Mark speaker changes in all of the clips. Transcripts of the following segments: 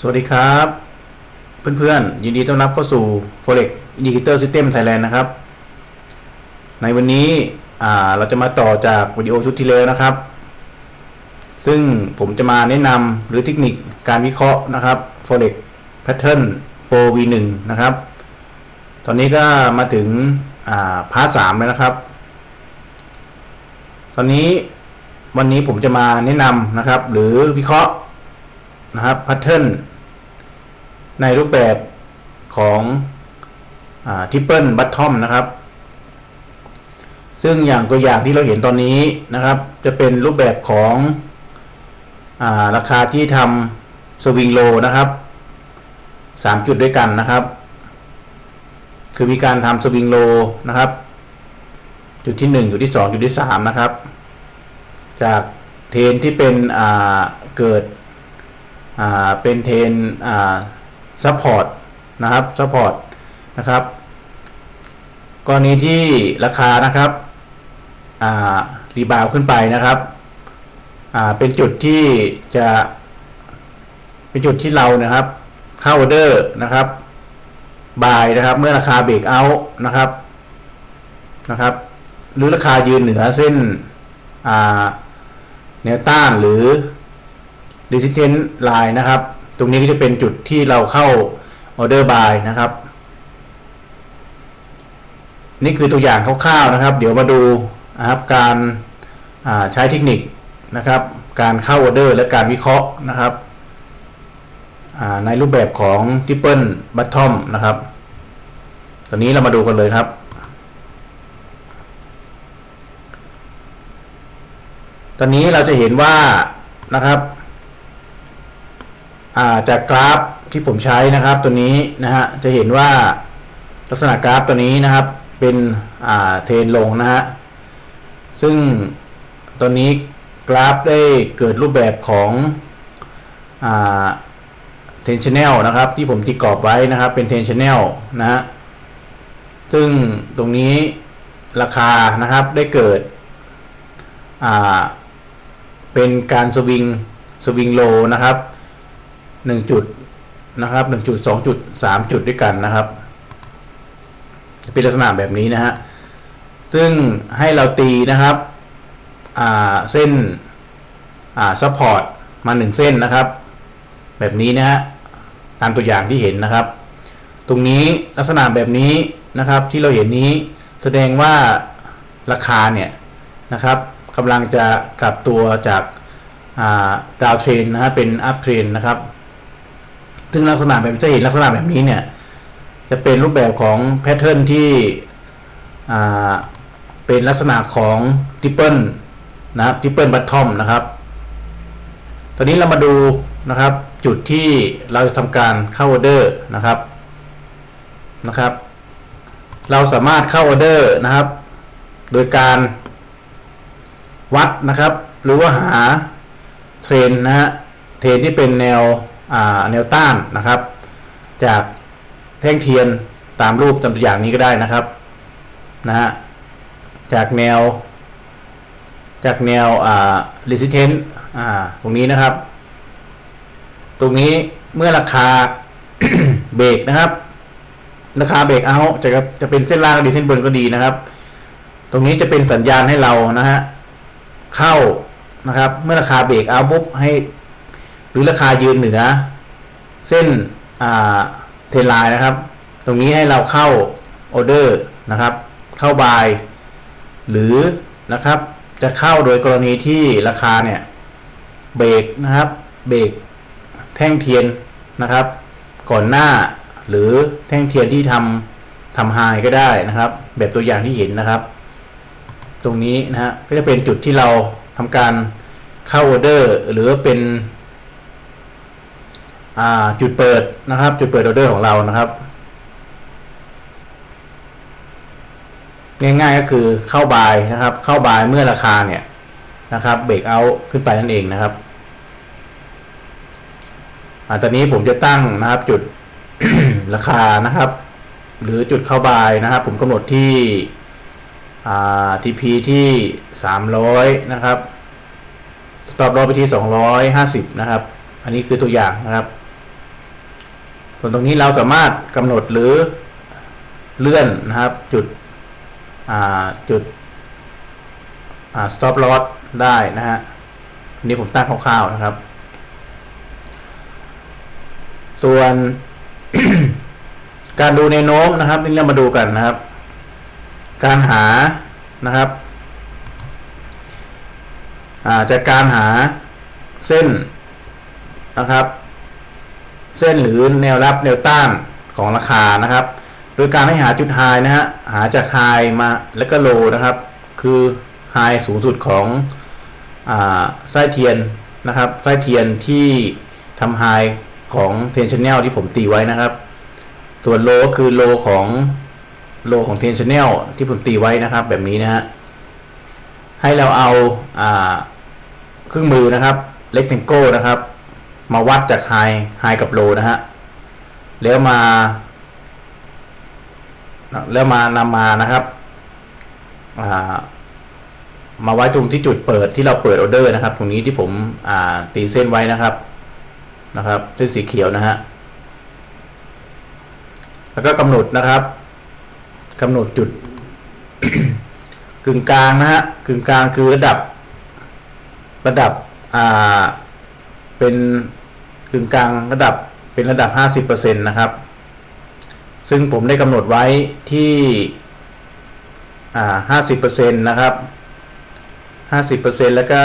Speaker 1: สวัสดีครับ เพื่อนๆ ยินดีต้อนรับเข้าสู่ Forex Indicator System Thailand นะครับ ในวันนี้เราจะมาต่อจากวิดีโอชุดที่แล้วนะครับ ซึ่งผมจะมาแนะนำหรือเทคนิคการวิเคราะห์นะครับ Forex Pattern Pro V1 นะครับ ตอนนี้ก็มาถึงาพาร์ทสามแล้วนะครับ ตอนนี้วันนี้ผมจะมาแนะนำนะครับ หรือวิเคราะห์ นะครับแพทเทิร์นในรูปแบบของทิปเปิลบัตทอมนะครับ ซึ่งอย่างตัวอย่างที่เราเห็นตอนนี้นะครับ จะเป็นรูปแบบของอาราคาที่ทำสวิงโลนะครับสามจุดด้วยกันนะครับ คือมีการทำสวิงโลนะครับ จุดที่หนึ่งจุดที่สองจุดที่สามนะครับ จากเทนที่เป็นเกิด เป็นเทรนซัพพอร์ตนะครับซัพพอร์ตนะครับกรณีที่ราคานะครับรีบาวขึ้นไปนะครับเป็นจุดที่จะ เป็นจุดที่เรานะครับ เข้าออเดอร์นะครับบายนะครับ เมื่อราคาเบรกเอาท์นะครับนะครับ หรือราคายืนเหนือเส้นแนวต้านหรือ resistance line นะครับ ตรงนี้ก็จะเป็นจุดที่เราเข้า order buy นะครับ นี่คือตัวอย่างคร่าวๆนะครับ เดี๋ยวมาดูนะครับการาใช้เทคนิคนะครับ การเข้า order และการวิเคราะห์นะครับในรูปแบบของ triple bottom นะครับ ตอนนี้เรามาดูกันเลยครับ ตอนนี้เราจะเห็นว่านะครับ จากกราฟที่ผมใช้นะครับตัวนี้นะฮะจะเห็นว่าลักษณะกราฟตัวนี้นะครับเป็นเทรนลงนะฮะซึ่งตัวนี้กราฟได้เกิดรูปแบบของเทนชแนลนะครับที่ผมตีกรอบไว้นะครับเป็นเทนชแนลนะฮะซึ่งตรงนี้ราคานะครับได้เกิดเป็นการสวิงสวิงโลนะครับ หนึ่งจุดนะครับหนึ่งจุดสองจุดสามจุดด้วยกันนะครับเป็นลักษณะแบบนี้นะฮะซึ่งให้เราตีนะครับเส้นซัพพอร์ตมาหนึ่งเส้นนะครับ แบบนี้นะฮะตามตัวอย่างที่เห็นนะครับ ตรงนี้ลักษณะแบบนี้นะครับที่เราเห็นนี้แสดงว่าราคาเนี่ยนะครับกำลังจะกลับตัวจากดาวเทรนนะฮะเป็นอัพเทรนนะครับ ซึ่งลักษณะแบบจะเห็นลักษณะแบบนี้เนี่ย จะเป็นรูปแบบของแพทเทิร์นที่เป็นลักษณะของทิปเปิลนะครับทิปเปิลบัตทอมนะครับ ตอนนี้เรามาดูนะครับ จุดที่เราจะทำการเข้าออเดอร์นะครับนะครับ เราสามารถเข้าออเดอร์นะครับ โดยการวัดนะครับ หรือว่าหาเทรนนะฮะเทรนที่เป็นแนว แนวต้านนะครับ จากแท่งเทียนตามรูปตามตัวอย่างนี้ก็ได้นะครับนะฮะจากแนว จากแนวอ่า resistance อ่าตรงนี้นะครับ ตรงนี้เมื่อราคาเบรกนะครับ ราคาเบรกเอาจะจะเป็นเส้นล่างก็ดีเส้นบนก็ดีนะครับ ตรงนี้จะเป็นสัญญาณให้เรานะฮะเข้านะครับ เมื่อราคาเบรกเอาปุ๊บให้ห รือราคายืนเหนือ เส้นเทนไลน์นะครับ ตรงนี้ให้เราเข้าออเดอร์นะครับ เข้าบายหรือนะครับจะเข้าโดยกรณีที่ราคาเนี่ยเบรกนะครับเบรกแท่งเทียนนะครับ ก่อนหน้าหรือแท่งเทียนที่ทำทำไฮก็ได้นะครับ แบบตัวอย่างที่เห็นนะครับ ตรงนี้นะฮะก็จะเป็นจุดที่เราทำการเข้าออเดอร์ หรือเป็น จุดเปิดนะครับ จุดเปิดออเดอร์ของเรานะครับ ง่ายๆก็คือเข้าบายนะครับ เข้าบายเมื่อราคาเนี่ยนะครับเบรกเอาขึ้นไปนั่นเองนะครับอตอนนี้ผมจะตั้งนะครับจุดราคานะครับ หรือจุดเข้าบายนะครับ ผมกำหนดที่ทีพีที่สามร้อยนะครับ สต็อปรอไปที่สองร้อยห้าสิบนะครับ อันนี้คือตัวอย่างนะครับ ส่วนตรงนี้เราสามารถกำหนดหรือเลื่อนนะครับจุดจุด stop loss ได้นะฮะนนี้ผมตั้งคร่าวๆนะครับ ส่วนการดูแนโน้มนะครับนี่เรามาดูกันนะครับ การหานะครับอาจากการหาเส้นนะครับ เส้นหรือแนวรับแนวต้านของราคานะครับ โดยการให้หาจุดไฮนะฮะหาจากไฮมาแล้วก็โลนะครับ คือไฮสูงสุดของอาไส้เทียนนะครับไส้เทียนที่ทำไฮของเทนชแนลที่ผมตีไว้นะครับ ส่วนโลก็คือโลของโลของเทนชแนลที่ผมตีไว้นะครับ แบบนี้นะฮะให้เราเอาอ่าเครื่องมือนะครับเล็กเทงโก้นะครับ มาวัดจากไฮไฮกับโลนะฮะแล้วมา แล้วมานำมานะครับามาไว้ตรงที่จุดเปิดที่เราเปิดออเดอร์นะครับ ตรงนี้ที่ผมตีเส้นไว้นะครับนะครับเส้นสีเขียวนะฮะแล้วก็กำหนดนะครับกำหนดจุดกึ่งกลางนะฮะกึ่งกลางคือระดับระดับอ่าเป็น กึ่งกลางระดับเป็นระดับ 50%นะครับ ซึ่งผมได้กำหนดไว้ที่อ่าห้าสิบเปอร์เซ็นต์นะครับห้าสิบเปอร์เซ็นต์แล้วก็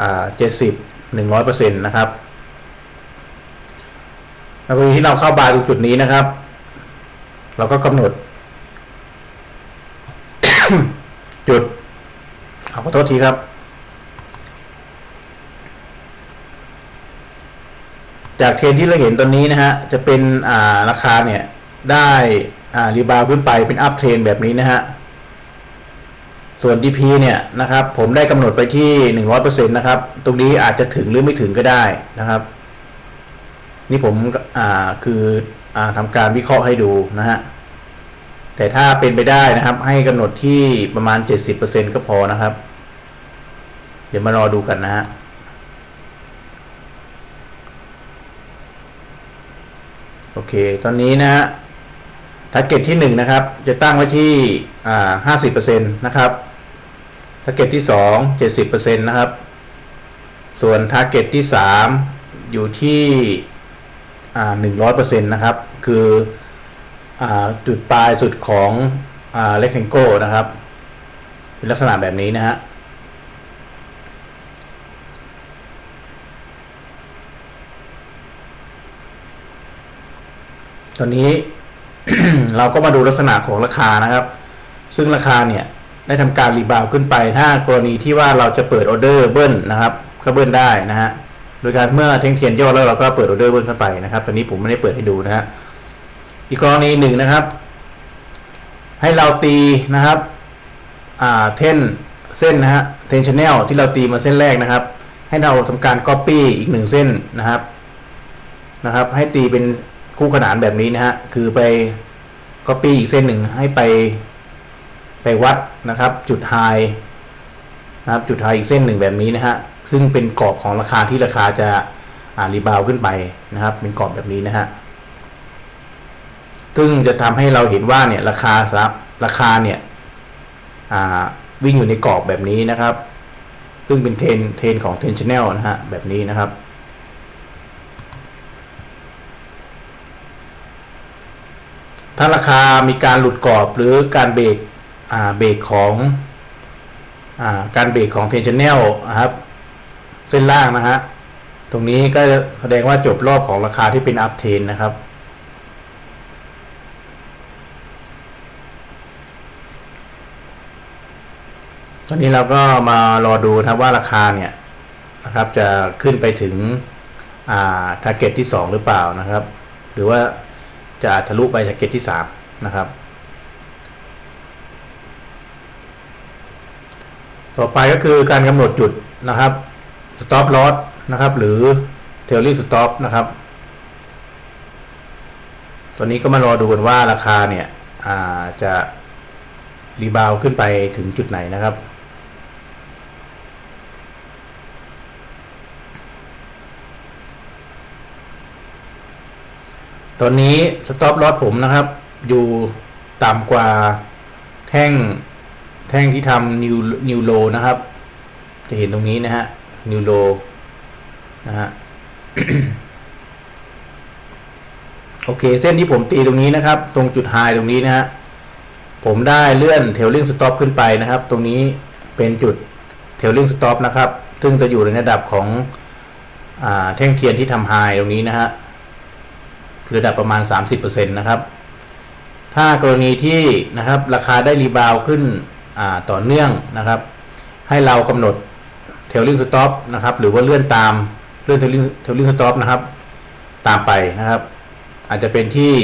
Speaker 1: อ่าเจ็ดสิบหนึ่งร้อยเปอร์เซ็นต์นะครับแล้วก็ที่เราเข้าบายตรงจุดนี้นะครับ เราก็กำหนด จุดขอโทษทีครับ จากเทรนที่เราเห็นตอนนี้นะฮะจะเป็นอ่าราคาเนี่ยได้อ่ารีบาวขึ้นไปเป็นอัพเทรนแบบนี้นะฮะส่วน DP เนี่ยนะครับผมได้กำหนดไปที่ 100%นะครับตรงนี้อาจจะถึงหรือไม่ถึงก็ได้นะครับ นี่ผมอ่าคืออ่าทำการวิเคราะห์ให้ดูนะฮะแต่ถ้าเป็นไปได้นะครับ ให้กำหนดที่ประมาณ 70%ก็พอนะครับ เดี๋ยวมารอดูกันนะฮะ โอ เค ตอนนี้นะฮะทาร์เก็ตที่1นะครับ จะตั้งไว้ที่อ่า50%นต์นะครับทาร์เก็ตที่2 70%นะครับ ส่วนทาร์เก็ตที่3อยู่ที่อ่า100%นต์นะครับ คืออ่าจุดปลายสุดของอ่าเล็กเทงโก้นะครับ เป็นลักษณะแบบนี้นะฮะ ตอนนี้ เราก็มาดูลักษณะของราคานะครับ ซึ่งราคาเนี่ยได้ทำการรีบาวขึ้นไป ถ้ากรณีที่ว่าเราจะเปิดออเดอร์เบิ้ลนะครับก็เบิ้ลได้นะฮะโดยการเมื่อเท่งเทียนย่อแล้วเราก็เปิดออเดอร์เบิ้ลขึ้นไปนะครับตอนนี้ผมไม่ได้เปิดให้ดูนะฮะอีกกรณีหนึ่งนะครับ ให้เราตีนะครับอ่าเทนเส้นนะฮะเทนชแนลที่เราตีมาเส้นแรกนะครับ ให้เราทำการ Copy อีกหนึ่งเส้นนะครับนะครับ ให้ตีเป็น คู่ขนานแบบนี้นะฮะ คือไป Copy อีกเส้นหนึ่งให้ไปไปวัดนะครับ จุดไฮนะครับจุดไฮอีกเส้นหนึ่งแบบนี้นะฮะ ซึ่งเป็นกรอบของราคาที่ราคาจะารีบาวขึ้นไปนะครับ เป็นกรอบแบบนี้นะฮะซึ่งจะทำให้เราเห็นว่าเนี่ยราคาซับราคาเนี่ยวิ่งอยู่ในกรอบแบบนี้นะครับ ซึ่งเป็นเทรนเทรนของเทนชแนลนะฮะแบบนี้นะครับ ถ้าราคามีการหลุดกรอบหรือการเบรกเบรกของอาการเบรกของเทนชแนลนะครับเส้นล่างนะฮะตรงนี้ก็แสดงว่าจบรอบของราคาที่เป็นอัพเทนนะครับตอนนี้เราก็มารอดูนะว่าราคาเนี่ยนะครับจะขึ้นไปถึงอ่าทาร์เก็ตที่ 2 หรือเปล่านะครับ หรือว่า จะทะลุไปทาร์เก็ตที่3นะครับ ต่อไปก็คือการกำหนดจุดนะครับ stop loss นะครับ หรือ trailing stop นะครับ ตอนนี้ก็มารอดูกันว่าราคาเนี่ยจะรีบาวขึ้นไปถึงจุดไหนนะครับ ตอนนี้สต็อปลอสผมนะครับ อยู่ต่ำกว่าแท่งแท่งที่ทำนิวนิวโลนะครับ จะเห็นตรงนี้นะฮะนิวโลนะฮะโอเค เส้นที่ผมตีตรงนี้นะครับ ตรงจุดไฮตรงนี้นะฮะผมได้เลื่อนเทลลิงสต็อปขึ้นไปนะครับ ตรงนี้เป็นจุดเทลลิงสต็อปนะครับ ซึ่งจะอยู่ในระดับของอแท่งเทียนที่ทำไฮตรงนี้นะฮะ ระดับประมาณ 30%นะครับ ถ้ากรณีที่นะครับราคาได้รีบาวขึ้นต่อเนื่องนะครับ ให้เรากำหนดเทลลิงสต็อปนะครับหรือว่าเลื่อนตามเลื่อนเทลลิงเทลลิงสต็อปนะครับ ตามไปนะครับ อาจจะเป็นที่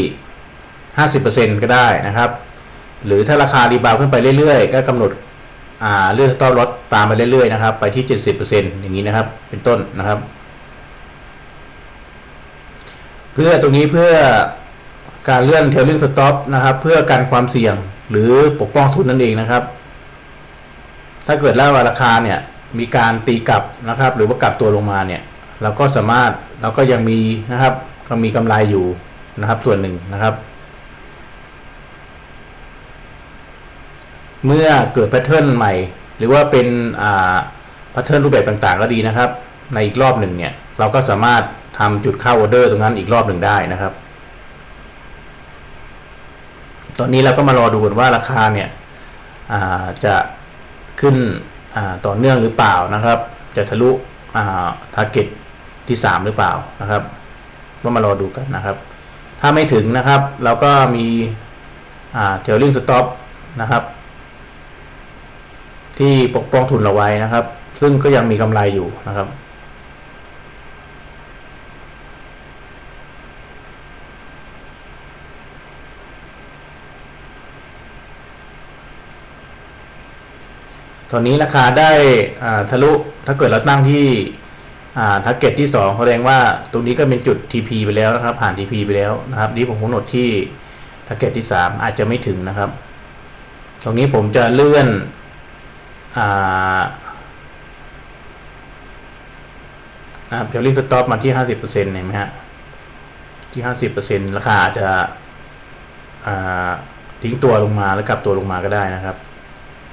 Speaker 1: 50%ก็ได้นะครับ หรือถ้าราคารีบาวขึ้นไปเรื่อยๆ ก็กำหนดเลื่อนสต็อปลดตามไปเรื่อยๆนะครับ ไปที่ 70%อย่างนี้นะครับ เป็นต้นนะครับ เพื่อตรงนี้เพื่อการเลื่อนเทลลิงสต็อปนะครับ เพื่อการความเสี่ยงหรือปกป้องทุนนั่นเองนะครับ ถ้าเกิดแล้วราคาเนี่ยมีการตีกลับนะครับ หรือว่ากลับตัวลงมาเนี่ย เราก็สามารถเราก็ยังมีนะครับ ก็มีกำไรอยู่นะครับ ส่วนหนึ่งนะครับ เมื่อเกิดแพทเทิร์นใหม่ หรือว่าเป็นแพทเทิร์นรูปแบบต่างๆ ก็ดีนะครับ ในอีกรอบหนึ่งเนี่ย เราก็สามารถ ทำจุดเข้าออเดอร์ตรงนั้นอีกรอบหนึ่งได้นะครับ ตอนนี้เราก็มารอดูกันว่าราคาเนี่ยจะขึ้นต่อเนื่องหรือเปล่านะครับ จะทะลุทาร์เก็ตที่ 3 หรือเปล่านะครับ ก็มารอดูกันนะครับ ถ้าไม่ถึงนะครับ เราก็มีเทลลิงสต็อปนะครับ ที่ปกป้องทุนเราไว้นะครับ ซึ่งก็ยังมีกำไรอยู่นะครับ ตอนนี้ราคาได้ทะลุถ้าเกิดเราตั้งที่แทาร์เก็ตที่2แสดงว่าตรงนี้ก็เป็นจุด TP ไปแล้วนะครับ ผ่าน TP ไปแล้วนะครับนี้ผมกำหนดที่แทาร์เก็ตที่ 3 อาจจะไม่ถึงนะครับ ตรงนี้ผมจะเลื่อนนะครับเทลลิงสต็อปมาที่ 50%เห็นไหมฮะที่ 50%ราคาอาจจะทิ้งตัวลงมาแล้วกลับตัวลงมาก็ได้นะครับ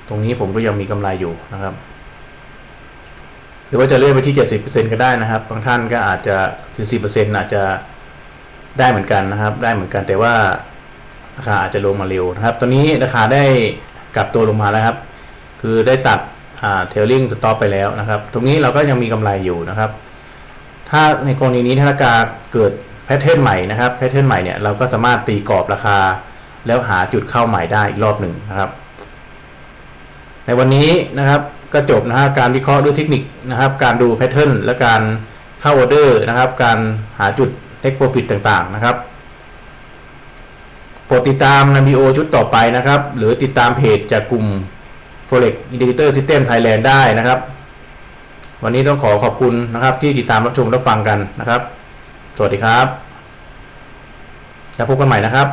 Speaker 1: ตรงนี้ผมก็ยังมีกำไรอยู่นะครับ หรือว่าจะเลื่อนไปที่ 70%ก็ได้นะครับ บางท่านก็อาจจะถึง10%อาจจะได้เหมือนกันนะครับ ได้เหมือนกันแต่ว่าราคาอาจจะลงมาเร็วนะครับ ตอนนี้ราคาได้กลับตัวลงมาแล้วครับ คือได้ตัดเทลลิงสต็อปไปแล้วนะครับ ตรงนี้เราก็ยังมีกำไรอยู่นะครับ ถ้าในกรณีนี้ถ้าราคาเกิดแพทเทิร์นใหม่นะครับ แพทเทิร์นใหม่เนี่ยเราก็สามารถตีกรอบราคา แล้วหาจุดเข้าใหม่ได้อีกรอบหนึ่งนะครับ ในวันนี้นะครับก็จบนะฮะการวิเคราะห์ด้วยเทคนิคนะครับ การดูแพทเทิร์นและการเข้าออเดอร์นะครับ การหาจุดเทคโปรฟิตต่างๆนะครับโปรดติดตามนาบิโอชุดต่อไปนะครับ หรือติดตามเพจจากกลุ่ม Forex Indicator System Thailand ได้นะครับ วันนี้ต้องขอขอบคุณนะครับที่ติดตามรับชมรับฟังกันนะครับ สวัสดีครับ แล้วพบกันใหม่นะครับ